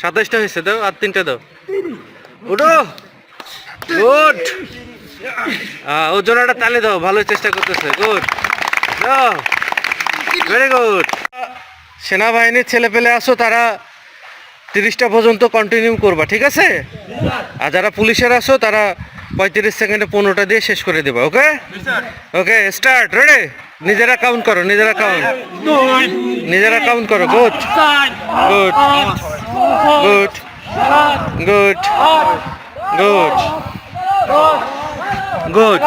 সাতাইশটা হয়েছে, দাও, আর তিনটা দাও। উঠো। গুড। ও জোড়াটা তালে দাও ভালো চেষ্টা করতেছে। গুড। ভেরি গুড সেনাবাহিনীর ছেলে পেলে আসো, তারা তিরিশটা পর্যন্ত কন্টিনিউ করবা, ঠিক আছে? আর যারা পুলিশের আসো, তারা পঁয়ত্রিশ সেকেন্ডে পনেরোটা দিয়ে শেষ করে দেবা, ওকে? ওকে স্টার্ট রেডি নিজেরা কাউন্ট করো, নিজেরা কাউন্ট নিজেরা কাউন্ট করো good good good good good good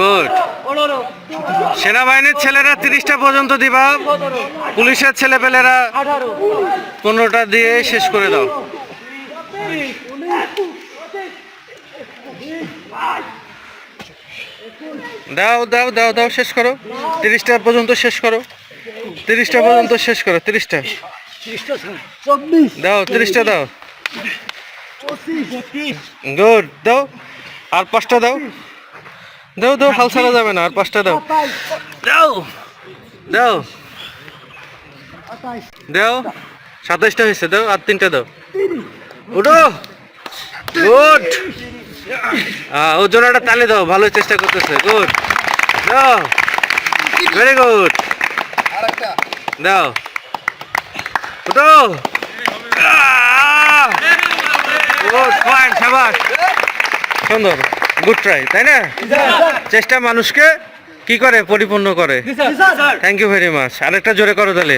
good সেনাবাহিনীর ছেলেরা তিরিশটা পর্যন্ত দিবা, পুলিশের ছেলেপেলেরা পনেরোটা দিয়ে শেষ করে দাও। দাও দাও দাও দাও, শেষ করো। তিরিশটা পর্যন্ত শেষ করো। তিরিশটা পর্যন্ত শেষ করো তিরিশটা। দাও তিরিশটা দাও। গুড দাও। আর পাঁচটা দাও। দাও দাও হাল ছাড়া যাবে না আর পাঁচটা দাও। দাও দাও। দাও সাতাইশটা হয়েছে দাও আর তিনটা দাও। উঠো। গুড। ও জোড়াটা তালে দাও ভালো চেষ্টা করতেছে। গুড। দাও। ভেরি গুড দাও। সাবাস। সুন্দর গুড ট্রাই তাই না? চেষ্টা মানুষকে কি করে? পরিপূর্ণ করে। থ্যাংক ইউ ভেরি মাচ আরেকটা জোরে করো তাহলে।